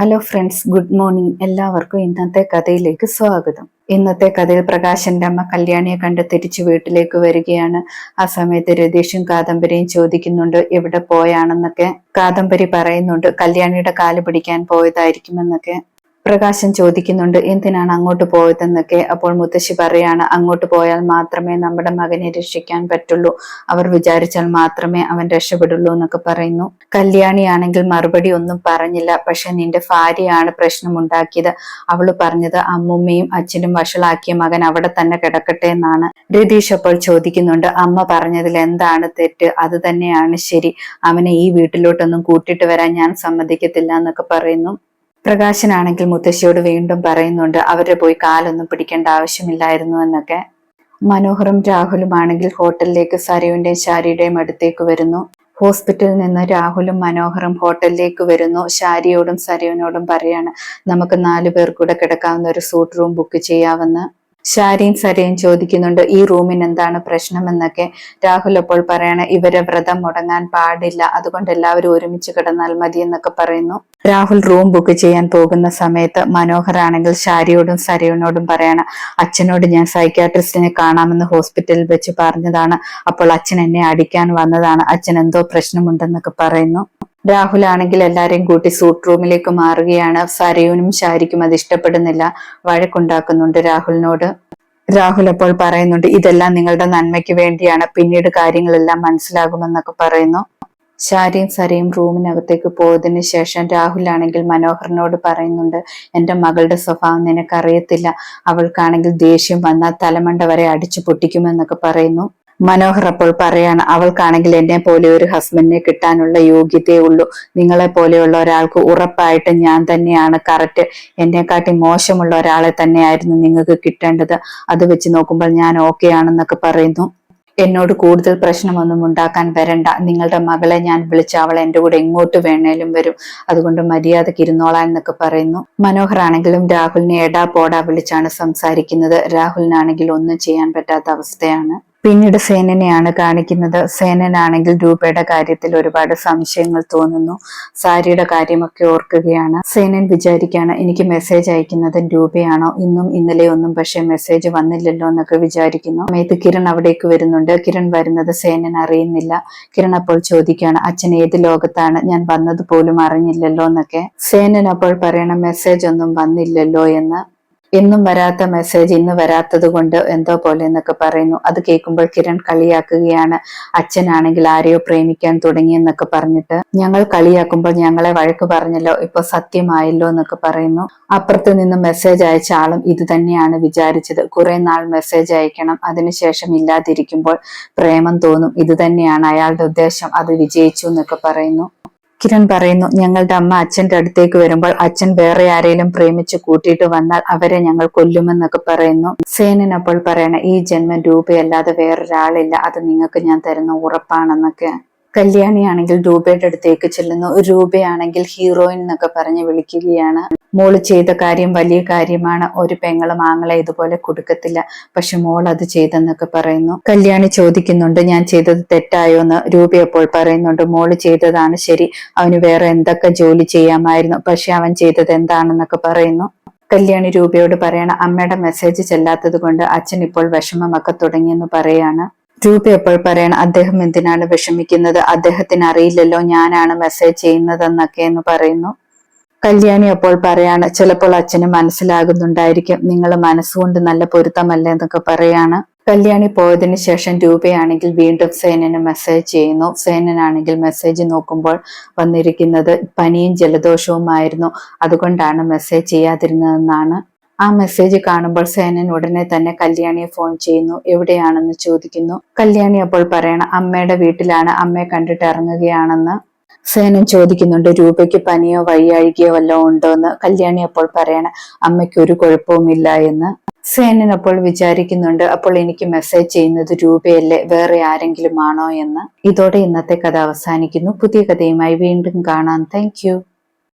Hello friends good morning എല്ലാവർക്കും ഇന്നത്തെ കഥയിലേക്ക് സ്വാഗതം. ഇന്നത്തെ കഥയിൽ പ്രകാശന്റെ അമ്മ കല്യാണിയെ കണ്ട് തിരിച്ചു വീട്ടിലേക്ക് വരികയാണ്. ആ സമയത്ത് രതീഷും കാദംബരിയും ചോദിക്കുന്നുണ്ട് എവിടെ പോയാണെന്നൊക്കെ? കാദംബരി പറയുന്നുണ്ട് കല്യാണിയുടെ കാൽ പിടിക്കാൻ പോയതായിരിക്കുമെന്നൊക്കെ. പ്രകാശൻ ചോദിക്കുന്നുണ്ട് എന്തിനാണ് അങ്ങോട്ട് പോയതെന്നൊക്കെ? അപ്പോൾ മുത്തശ്ശി പറയാണ് അങ്ങോട്ട് പോയാൽ മാത്രമേ നമ്മുടെ മകനെ രക്ഷിക്കാൻ പറ്റുള്ളൂ. അവർ വിചാരിച്ചാൽ മാത്രമേ അവൻ രക്ഷപ്പെടുള്ളൂ എന്നൊക്കെ പറയുന്നു. കല്യാണിയാണെങ്കിൽ മറുപടി ഒന്നും പറഞ്ഞില്ല പക്ഷെ നിന്റെ ഭാര്യയാണ് പ്രശ്നമുണ്ടാക്കിയത്. അവൾ പറഞ്ഞത് അമ്മുമ്മയും അച്ഛനും വഷളാക്കിയ മകൻ അവിടെ തന്നെ കിടക്കട്ടെ എന്നാണ്. രതീഷ് അപ്പോൾ ചോദിക്കുന്നുണ്ട് അമ്മ പറഞ്ഞതിൽ എന്താണ് തെറ്റ്? അത് തന്നെയാണ് ശരി. അവനെ ഈ വീട്ടിലോട്ടൊന്നും കൂട്ടിട്ട് വരാൻ ഞാൻ സമ്മതിക്കത്തില്ല എന്നൊക്കെ പറയുന്നു. പ്രകാശനാണെങ്കിൽ മുത്തശ്ശിയോട് വീണ്ടും പറയുന്നുണ്ട് അവരെ പോയി കാലൊന്നും പിടിക്കേണ്ട ആവശ്യമില്ലായിരുന്നു എന്നൊക്കെ. മനോഹറും രാഹുലുമാണെങ്കിൽ ഹോട്ടലിലേക്ക് സരയുവിന്റെയും ശാരിയുടെയും അടുത്തേക്ക് വരുന്നു. ഹോസ്പിറ്റലിൽ നിന്ന് രാഹുലും മനോഹറും ഹോട്ടലിലേക്ക് വരുന്നു. ശാരിയോടും സരയുവിനോടും പറയാണ് നമുക്ക് നാലു പേർ കൂടെ കിടക്കാവുന്ന ഒരു സൂട്ട് റൂം ബുക്ക് ചെയ്യാമെന്ന് ശാരിയും സരയും ചോദിക്കുന്നുണ്ട് ഈ റൂമിന് എന്താണ് പ്രശ്നമെന്നൊക്കെ? രാഹുൽ അപ്പോൾ പറയാണ് ഇവരെ വ്രതം മുടങ്ങാൻ പാടില്ല അതുകൊണ്ട് എല്ലാവരും ഒരുമിച്ച് കിടന്നാൽ മതി എന്നൊക്കെ പറയുന്നു. രാഹുൽ റൂം ബുക്ക് ചെയ്യാൻ പോകുന്ന സമയത്ത് മനോഹർ ആണെങ്കിൽ ശാരിയോടും സരയുനോടും പറയാണ് അച്ഛനോട് ഞാൻ സൈക്യാട്രിസ്റ്റിനെ കാണാമെന്ന് ഹോസ്പിറ്റലിൽ വെച്ച് പറഞ്ഞതാണ് അപ്പോൾ അച്ഛൻ എന്നെ അടിക്കാൻ വന്നതാണ് അച്ഛൻ എന്തോ പ്രശ്നമുണ്ടെന്നൊക്കെ പറയുന്നു. രാഹുൽ ആണെങ്കിൽ എല്ലാരെയും കൂട്ടി സൂട്ട് റൂമിലേക്ക് മാറുകയാണ്. സരയുനും ശാരിക്കും അത് ഇഷ്ടപ്പെടുന്നില്ല. വഴക്കുണ്ടാക്കുന്നുണ്ട് രാഹുലിനോട്. രാഹുൽ അപ്പോൾ പറയുന്നുണ്ട് ഇതെല്ലാം നിങ്ങളുടെ നന്മയ്ക്ക് വേണ്ടിയാണ്. പിന്നീട് കാര്യങ്ങളെല്ലാം മനസ്സിലാകുമെന്നൊക്കെ പറയുന്നു. ശാരിയും സരയും റൂമിനകത്തേക്ക് പോയതിന് ശേഷം രാഹുൽ ആണെങ്കിൽ മനോഹറിനോട് പറയുന്നുണ്ട് എന്റെ മകളുടെ സ്വഭാവം നിനക്കറിയത്തില്ല. അവൾക്കാണെങ്കിൽ ദേഷ്യം വന്നാൽ തലമണ്ട വരെ അടിച്ചു പൊട്ടിക്കുമെന്നൊക്കെ പറയുന്നു. മനോഹർ അപ്പോൾ പറയാണ് അവൾക്കാണെങ്കിൽ എന്നെ പോലെ ഒരു ഹസ്ബൻഡിനെ കിട്ടാനുള്ള യോഗ്യതയേ ഉള്ളൂ. നിങ്ങളെ പോലെയുള്ള ഒരാൾക്ക് ഉറപ്പായിട്ട് ഞാൻ തന്നെയാണ്. കറക്റ്റ് എന്നെക്കാട്ടി മോശമുള്ള ഒരാളെ തന്നെയായിരുന്നു നിങ്ങൾക്ക് കിട്ടേണ്ടത്. അത് വെച്ച് നോക്കുമ്പോൾ ഞാൻ ഓക്കെ ആണെന്നൊക്കെ പറയുന്നു. എന്നോട് കൂടുതൽ പ്രശ്നമൊന്നും ഉണ്ടാക്കാൻ വരണ്ട. നിങ്ങളുടെ മകളെ ഞാൻ വിളിച്ച അവൾ എന്റെ കൂടെ എങ്ങോട്ട് വേണേലും വരും. അതുകൊണ്ട് മര്യാദയ്ക്ക് ഇരുന്നോളാൻ എന്നൊക്കെ പറയുന്നു. മനോഹർ ആണെങ്കിലും രാഹുലിനെ എടാ പോടാ വിളിച്ചാണ് സംസാരിക്കുന്നത്. രാഹുലിനാണെങ്കിൽ ഒന്നും ചെയ്യാൻ പറ്റാത്ത അവസ്ഥയാണ്. പിന്നീട് സേനനെയാണ് കാണിക്കുന്നത്. സേനനാണെങ്കിൽ രൂപയുടെ കാര്യത്തിൽ ഒരുപാട് സംശയങ്ങൾ തോന്നുന്നു. സാരിയുടെ കാര്യമൊക്കെ ഓർക്കുകയാണ്. സേനൻ വിചാരിക്കുകയാണ് എനിക്ക് മെസ്സേജ് അയക്കുന്നത് രൂപയാണോ? ഇന്നും ഇന്നലെ ഒന്നും പക്ഷെ മെസ്സേജ് വന്നില്ലല്ലോ എന്നൊക്കെ വിചാരിക്കുന്നു. സമയത്ത് കിരൺ അവിടേക്ക് വരുന്നുണ്ട്. കിരൺ വരുന്നത് സേനൻ അറിയുന്നില്ല. കിരൺ അപ്പോൾ ചോദിക്കുകയാണ് അച്ഛൻ ഏത് ലോകത്താണ്? ഞാൻ വന്നത് പോലും അറിഞ്ഞില്ലല്ലോ എന്നൊക്കെ. സേനൻ അപ്പോൾ പറയണം മെസ്സേജ് ഒന്നും വന്നില്ലല്ലോ എന്ന്. എന്നും വരാത്ത മെസ്സേജ് ഇന്ന് വരാത്തത് കൊണ്ട് എന്തോ പോലെ എന്നൊക്കെ പറയുന്നു. അത് കേൾക്കുമ്പോൾ കിരൺ കളിയാക്കുകയാണ്. അച്ഛനാണെങ്കിൽ ആരെയോ പ്രേമിക്കാൻ തുടങ്ങി എന്നൊക്കെ പറഞ്ഞിട്ട് ഞങ്ങൾ കളിയാക്കുമ്പോൾ ഞങ്ങളെ വഴക്ക് പറഞ്ഞല്ലോ ഇപ്പൊ സത്യമായല്ലോ എന്നൊക്കെ പറയുന്നു. അപ്പുറത്ത് നിന്ന് മെസ്സേജ് അയച്ച ആളും ഇത് തന്നെയാണ് വിചാരിച്ചത്. കുറെ നാൾ മെസ്സേജ് അയക്കണം. അതിനുശേഷം ഇല്ലാതിരിക്കുമ്പോൾ പ്രേമം തോന്നും. ഇത് തന്നെയാണ് അയാളുടെ ഉദ്ദേശം. അത് വിജയിച്ചു എന്നൊക്കെ പറയുന്നു. കിരൺ പറയുന്നു ഞങ്ങളുടെ അമ്മ അച്ഛന്റെ അടുത്തേക്ക് വരുമ്പോൾ അച്ഛൻ വേറെ ആരെയും പ്രേമിച്ച് കൂട്ടിയിട്ട് വന്നാൽ അവരെ ഞങ്ങൾ കൊല്ലുമെന്നൊക്കെ പറയുന്നു. സേനൻ അപ്പോൾ പറയണ ഈ ജന്മം രൂപയല്ലാതെ വേറൊരാളില്ല. അത് നിങ്ങൾക്ക് ഞാൻ തരുന്ന ഉറപ്പാണെന്നൊക്കെ. കല്യാണിയാണെങ്കിൽ രൂപയുടെ അടുത്തേക്ക് ചെല്ലുന്നു. രൂപയാണെങ്കിൽ ഹീറോയിൻ എന്നൊക്കെ പറഞ്ഞ് വിളിക്കുകയാണ്. മോൾ ചെയ്ത കാര്യം വലിയ കാര്യമാണ്. ഒരു പെങ്ങളും ആങ്ങളെ ഇതുപോലെ കൊടുക്കത്തില്ല. പക്ഷെ മോൾ അത് ചെയ്തെന്നൊക്കെ പറയുന്നു. കല്യാണി ചോദിക്കുന്നുണ്ട് ഞാൻ ചെയ്തത് തെറ്റായോ എന്ന് രൂപ അപ്പോൾ പറയുന്നുണ്ട് മോൾ ചെയ്തതാണ് ശരി. അവന് വേറെ എന്തൊക്കെ ജോലി ചെയ്യാമായിരുന്നു. പക്ഷെ അവൻ ചെയ്തത് എന്താണെന്നൊക്കെ പറയുന്നു. കല്യാണി രൂപയോട് പറയണ അമ്മയുടെ മെസ്സേജ് ചെല്ലാത്തത് കൊണ്ട് അച്ഛൻ ഇപ്പോൾ വിഷമമൊക്കെ തുടങ്ങിയെന്ന് പറയാണ്. രൂപ അപ്പോൾ പറയണം അദ്ദേഹം എന്തിനാണ് വിഷമിക്കുന്നത്? അദ്ദേഹത്തിന് അറിയില്ലല്ലോ ഞാനാണ് മെസ്സേജ് ചെയ്യുന്നതെന്നൊക്കെ എന്ന് പറയുന്നു. കല്യാണി അപ്പോൾ പറയാണ് ചിലപ്പോൾ അച്ഛന് മനസ്സിലാകുന്നുണ്ടായിരിക്കും. നിങ്ങൾ മനസ്സുകൊണ്ട് നല്ല പൊരുത്തമല്ല എന്നൊക്കെ പറയാണ്. കല്യാണി പോയതിനു ശേഷം രൂപയാണെങ്കിൽ വീണ്ടും സേനന് മെസ്സേജ് ചെയ്യുന്നു. സേനനാണെങ്കിൽ മെസ്സേജ് നോക്കുമ്പോൾ വന്നിരിക്കുന്നത് പനിയും ജലദോഷവുമായിരുന്നു. അതുകൊണ്ടാണ് മെസ്സേജ് ചെയ്യാതിരുന്നതെന്നാണ്. ആ മെസ്സേജ് കാണുമ്പോൾ സേനൻ ഉടനെ തന്നെ കല്യാണിയെ ഫോൺ ചെയ്യുന്നു. എവിടെയാണെന്ന് ചോദിക്കുന്നു? കല്യാണി അപ്പോൾ പറയണം അമ്മയുടെ വീട്ടിലാണ്. അമ്മയെ കണ്ടിട്ട് ഇറങ്ങുകയാണെന്ന്. സേനൻ ചോദിക്കുന്നുണ്ട് രൂപയ്ക്ക് പനിയോ വഴിയാഴികയോ വല്ലതും ഉണ്ടോ എന്ന് കല്യാണി അപ്പോൾ പറയണ അമ്മയ്ക്ക് ഒരു കുഴപ്പവുമില്ല എന്ന്. സേനൻ അപ്പോൾ വിചാരിക്കുന്നുണ്ട് അപ്പോൾ എനിക്ക് മെസ്സേജ് ചെയ്യുന്നത് രൂപയല്ലേ വേറെ ആരെങ്കിലും ആണോ എന്ന്. ഇതോടെ ഇന്നത്തെ കഥ അവസാനിക്കുന്നു. പുതിയ കഥയുമായി വീണ്ടും കാണാം. താങ്ക്